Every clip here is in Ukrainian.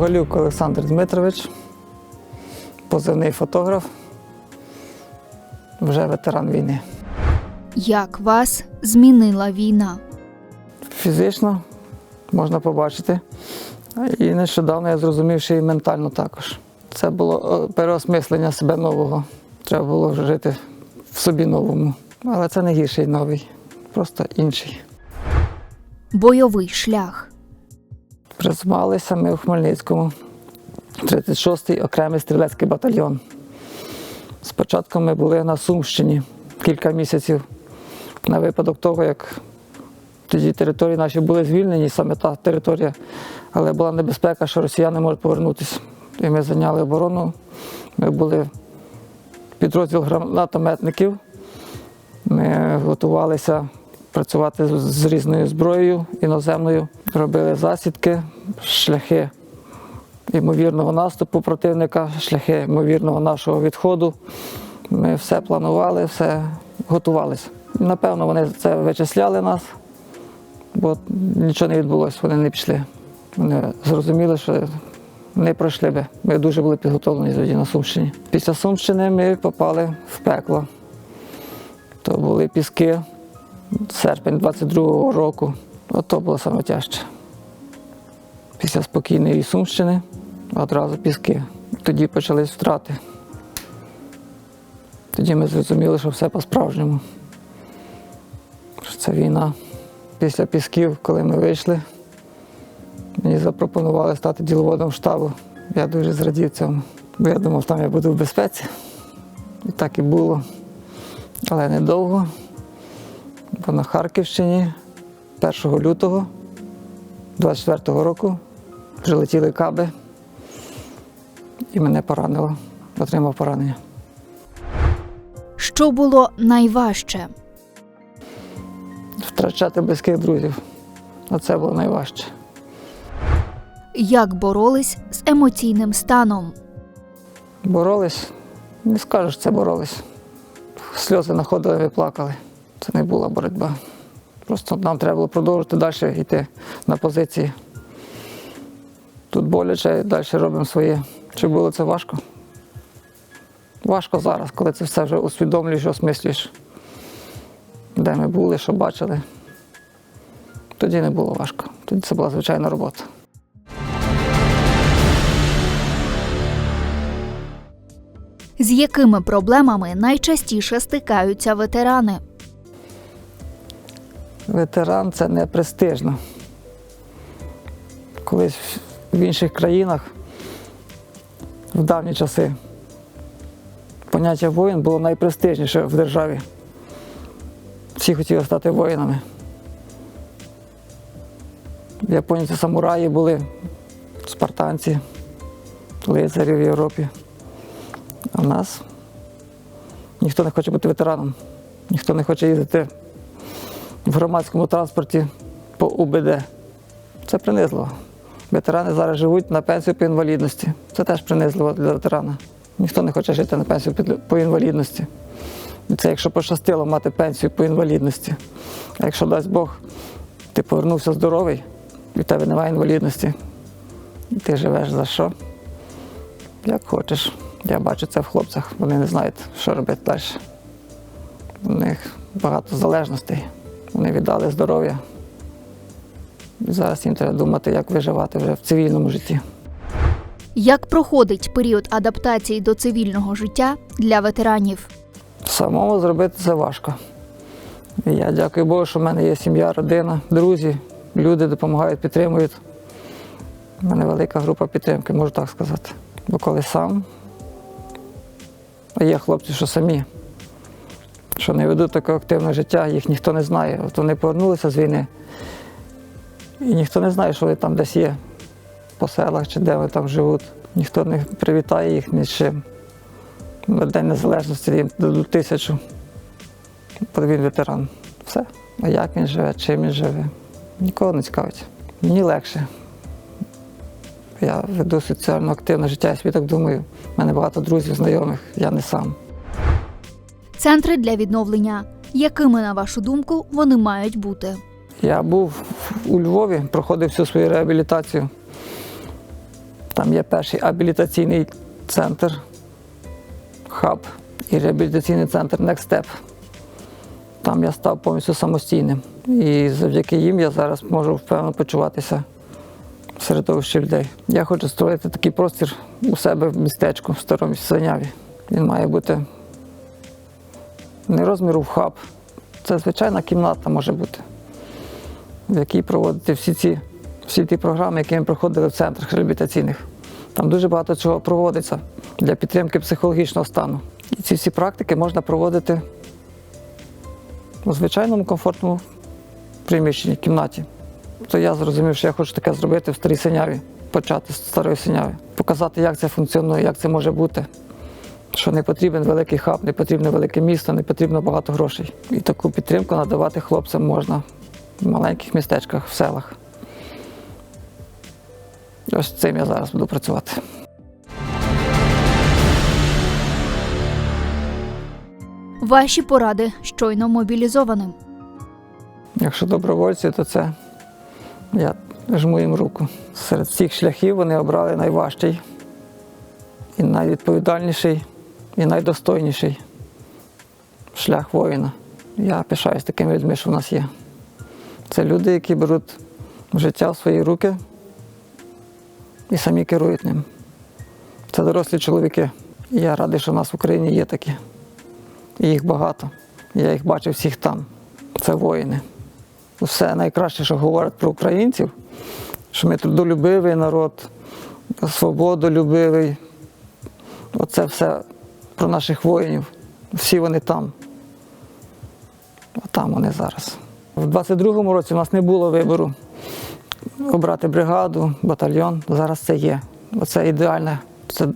Бугалюк Олександр Дмитрович, позивний фотограф, вже ветеран війни. Як вас змінила війна? Фізично можна побачити. І нещодавно я зрозумів, що і ментально також. Це було е, переосмислення себе нового. Треба було жити в собі новому. Але це не гірший новий, просто інший. Бойовий шлях. Призвалися ми у Хмельницькому, 36-й окремий стрілецький батальйон. Спочатку ми були на Сумщині кілька місяців на випадок того, як тоді території наші були звільнені, саме та територія, але була небезпека, що росіяни можуть повернутися. І ми зайняли оборону. Ми були підрозділ гранатометників. Ми готувалися працювати з- різною зброєю іноземною, робили засідки, шляхи ймовірного наступу противника, шляхи ймовірного нашого відходу. Ми все планували, все готувалися. Напевно, вони це вичисляли нас, бо нічого не відбулося, вони не пішли. Вони зрозуміли, що не пройшли би. Ми дуже були підготовлені тоді на Сумщині. Після Сумщини ми попали в пекло. То були піски, серпень 22-го року. Ото було саме тяжче. Після спокійної Сумщини одразу піски. Тоді почались втрати. Тоді ми зрозуміли, що все по-справжньому. Що це війна. Після пісків, коли ми вийшли, мені запропонували стати діловодом штабу. Я дуже зрадів цьому, бо я думав, там я буду в безпеці. І так і було. Але недовго. Бо на Харківщині 1 лютого 24-го року прилетіли каби і мене поранило. Отримав поранення. Що було найважче? Втрачати близьких друзів. Оце було найважче. Як боролись з емоційним станом? Боролись, не скажеш, це боролись. Сльози находили і плакали. Це не була боротьба. Просто нам треба було продовжувати далі йти на позиції. Тут боляче, далі робимо своє. Чи було це важко? Важко зараз, коли це все вже усвідомлюєш, осмислюєш. Де ми були, що бачили. Тоді не було важко. Тоді це була звичайна робота. З якими проблемами найчастіше стикаються ветерани? Ветеран це не престижно. Колись в інших країнах в давні часи поняття воїн було найпрестижніше в державі. Всі хотіли стати воїнами. В Японії це самураї були, спартанці, лицарі в Європі. А в нас ніхто не хоче бути ветераном, ніхто не хоче їздити в громадському транспорті по УБД. Це принизливо. Ветерани зараз живуть на пенсію по інвалідності. Це теж принизливо для ветерана. Ніхто не хоче жити на пенсію по інвалідності. Це якщо пощастило мати пенсію по інвалідності. А якщо дасть Бог, ти повернувся здоровий, і в тебе немає інвалідності. Ти живеш за що? Як хочеш. Я бачу це в хлопцях. Вони не знають, що робити далі. У них багато залежностей. Вони віддали здоров'я. Зараз їм треба думати, як виживати вже в цивільному житті. Як проходить період адаптації до цивільного життя для ветеранів? Самому зробити це важко. І я дякую Богу, що в мене є сім'я, родина, друзі, люди допомагають, підтримують. У мене велика група підтримки, можу так сказати. Бо коли сам, а є хлопці, що самі, що не ведуть таке активне життя, їх ніхто не знає. От вони повернулися з війни, і ніхто не знає, що вони там десь є по селах чи де вони там живуть. Ніхто не привітає їх ні з чим. На День Незалежності їм дадуть тисячу. Бо він ветеран. Все. А як він живе, чим він живе? Нікого не цікавить. Мені легше. Я веду соціально активне життя, я собі так думаю. У мене багато друзів, знайомих, я не сам. Центри для відновлення. Якими, на вашу думку, вони мають бути? Я був у Львові, проходив всю свою реабілітацію. Там є перший абілітаційний центр, хаб і реабілітаційний центр Next Step. Там я став повністю самостійним. І завдяки їм я зараз можу впевнено почуватися в середовищі людей. Я хочу створити такий простір у себе в містечку, в старому свиняві. Він має бути не розміру в хаб. Це звичайна кімната може бути, в якій проводити всі ці всі ті програми, які ми проходили в центрах реабілітаційних. Там дуже багато чого проводиться для підтримки психологічного стану. І ці всі практики можна проводити у звичайному комфортному приміщенні, кімнаті. То я зрозумів, що я хочу таке зробити в старій синяві, почати з старої синяви, показати, як це функціонує, як це може бути. Що не потрібен великий хаб, не потрібне велике місто, не потрібно багато грошей. І таку підтримку надавати хлопцям можна в маленьких містечках, в селах. Ось цим я зараз буду працювати. Ваші поради щойно мобілізованим. Якщо добровольці, то це я жму їм руку. Серед всіх шляхів вони обрали найважчий і найвідповідальніший, і найдостойніший шлях воїна. Я пишаюсь такими людьми, що в нас є. Це люди, які беруть життя в свої руки і самі керують ним. Це дорослі чоловіки. Я радий, що в нас в Україні є такі. І їх багато. Я їх бачив всіх там. Це воїни. Все найкраще, що говорять про українців, що ми трудолюбивий народ, свободолюбивий. Оце все про наших воїнів. Всі вони там. Там вони зараз. В 22-му році у нас не було вибору обрати бригаду, батальйон. Зараз це є. Оце ідеальне. Це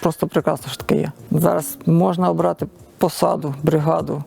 просто прекрасно, що таке є. Зараз можна обрати посаду, бригаду,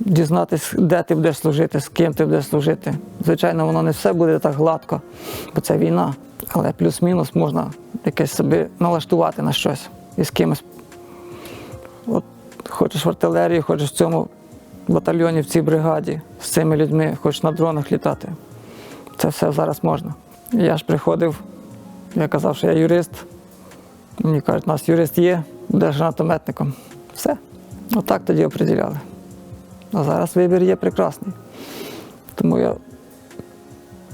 дізнатись, де ти будеш служити, з ким ти будеш служити. Звичайно, воно не все буде так гладко, бо це війна. Але плюс-мінус можна якесь собі налаштувати на щось і з кимось. Хочеш в артилерії, хочеш в цьому батальйоні, в цій бригаді, з цими людьми, хочеш на дронах літати. Це все зараз можна. Я ж приходив, я казав, що я юрист. Мені кажуть, у нас юрист є, будеш гранатометником. Все. Отак тоді оприділяли. А зараз вибір є прекрасний. Тому я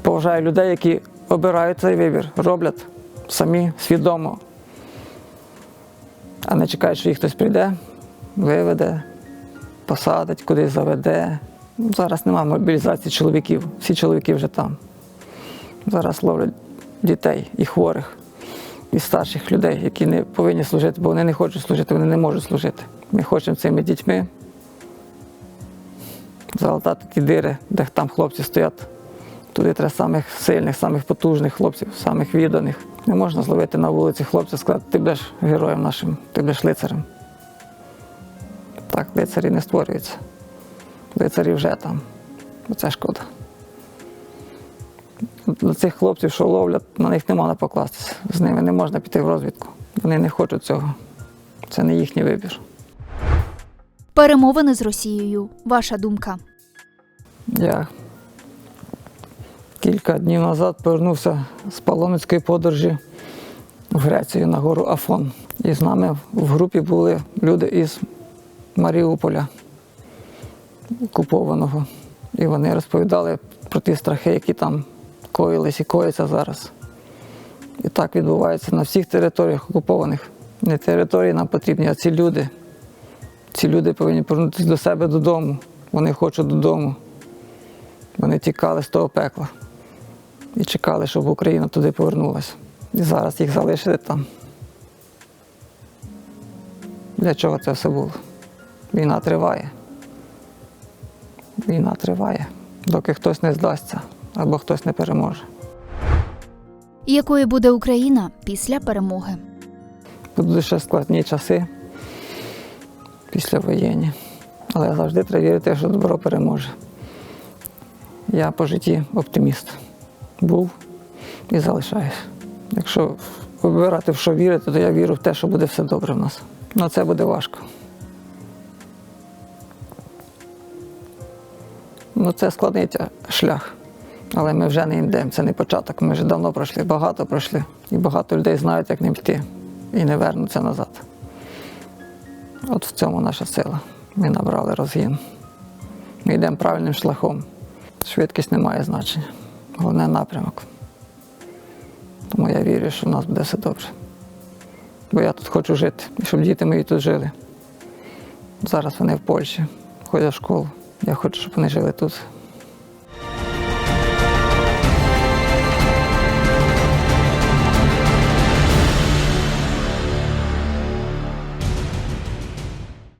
поважаю людей, які обирають цей вибір, роблять самі свідомо, а не чекають, що їх хтось прийде, виведе, посадить, кудись заведе. Ну, Зараз немає мобілізації чоловіків, всі чоловіки вже там. Зараз ловлять дітей і хворих, і старших людей, які не повинні служити, бо вони не хочуть служити, вони не можуть служити. Ми хочемо цими дітьми залатати ті дири, де там хлопці стоять. Туди треба самих сильних, самих потужних хлопців, самих відданих. Не можна зловити на вулиці хлопця і сказати, ти будеш героєм нашим, ти будеш лицарем. Так, лицарі не створюються. Лицарі вже там. Оце шкода. До цих хлопців, що ловлять, на них не можна покластися. З ними не можна піти в розвідку. Вони не хочуть цього. Це не їхній вибір. Перемовини з Росією. Ваша думка. Я кілька днів назад повернувся з паломницької подорожі в Грецію на гору Афон. І з нами в групі були люди із Маріуполя, окупованого. І вони розповідали про ті страхи, які там коїлись і кояться зараз. І так відбувається на всіх територіях окупованих. Не території нам потрібні, а ці люди. Ці люди повинні повернутися до себе додому. Вони хочуть додому. Вони тікали з того пекла і чекали, щоб Україна туди повернулася. І зараз їх залишили там. Для чого це все було? Війна триває. Війна триває, доки хтось не здасться або хтось не переможе. Якою буде Україна після перемоги? Будуть ще складні часи післявоєнні. Але завжди треба вірити, що добро переможе. Я по житті оптиміст. Був і залишаюсь. Якщо вибирати в що вірити, то я вірю в те, що буде все добре в нас. Але це буде важко. Ну, це складний шлях. Але ми вже не йдемо, це не початок. Ми вже давно пройшли, багато пройшли. І багато людей знають, як ним йти. І не вернуться назад. От в цьому наша сила. Ми набрали розгін. Ми йдемо правильним шляхом. Швидкість не має значення. Головне напрямок. Тому я вірю, що в нас буде все добре. Бо я тут хочу жити, щоб діти мої тут жили. Зараз вони в Польщі, ходять в школу. Я хочу, щоб вони жили тут.